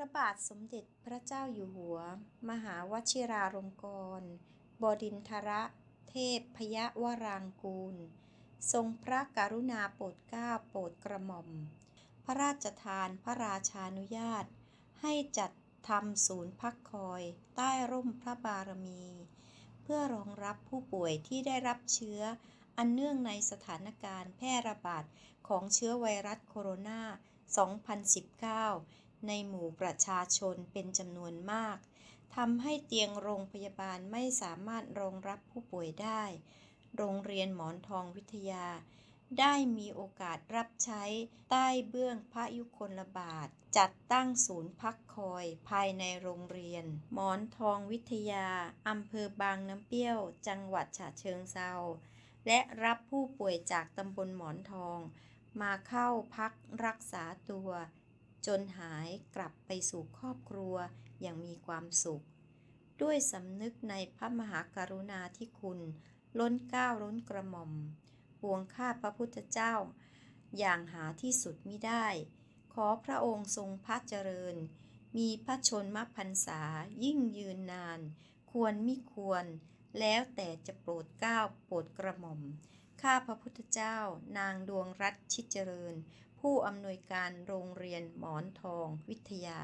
ระบาทสมเด็จพระเจ้าอยู่หัว มหาวชิราลงกรณบดินทรเทพพยวรางกูล ทรงพระกรุณาโปรดเกล้าโปรดกระหม่อม พระราชทานพระราชานุญาต ให้จัดทำศูนย์พักคอย ใต้ร่มพระบารมี เพื่อรองรับผู้ป่วยที่ได้รับเชื้อ อันเนื่องในสถานการณ์แพร่ระบาดของเชื้อไวรัสโคโรนา 2019 ในหมู่ประชาชนเป็นจำนวนมากทำให้เตียงโรงพยาบาลไม่สามารถรองรับผู้ป่วยได้ โรงเรียนหมอนทองวิทยา ได้มีโอกาสรับใช้ใต้เบื้องพระยุคลบาท จัดตั้งศูนย์พักคอยภายในโรงเรียน หมอนทองวิทยาอำเภอบางน้ำเปรี้ยว จังหวัดฉะเชิงเซาและรับผู้ป่วยจากตำบลหมอนทอง มาเข้าพักรักษาตัว จนหายกลับไปสู่ครอบครัวอย่างมีความสุข ด้วยสำนึกในพระมหากรุณาธิคุณ ล้นเก้าล้นกระหม่อมปวงข้าพระพุทธเจ้า อย่างหาที่สุดมิได้ ขอพระองค์ทรงพระเจริญ มีพระชนมพรรษายิ่งยืนนาน ควรมิควร แล้วแต่จะโปรดเก้าโปรดกระหม่อมข้าพระพุทธเจ้า นางดวงรัตน์ชิดเจริญ ผู้อำนวยการโรงเรียนหมอนทองวิทยา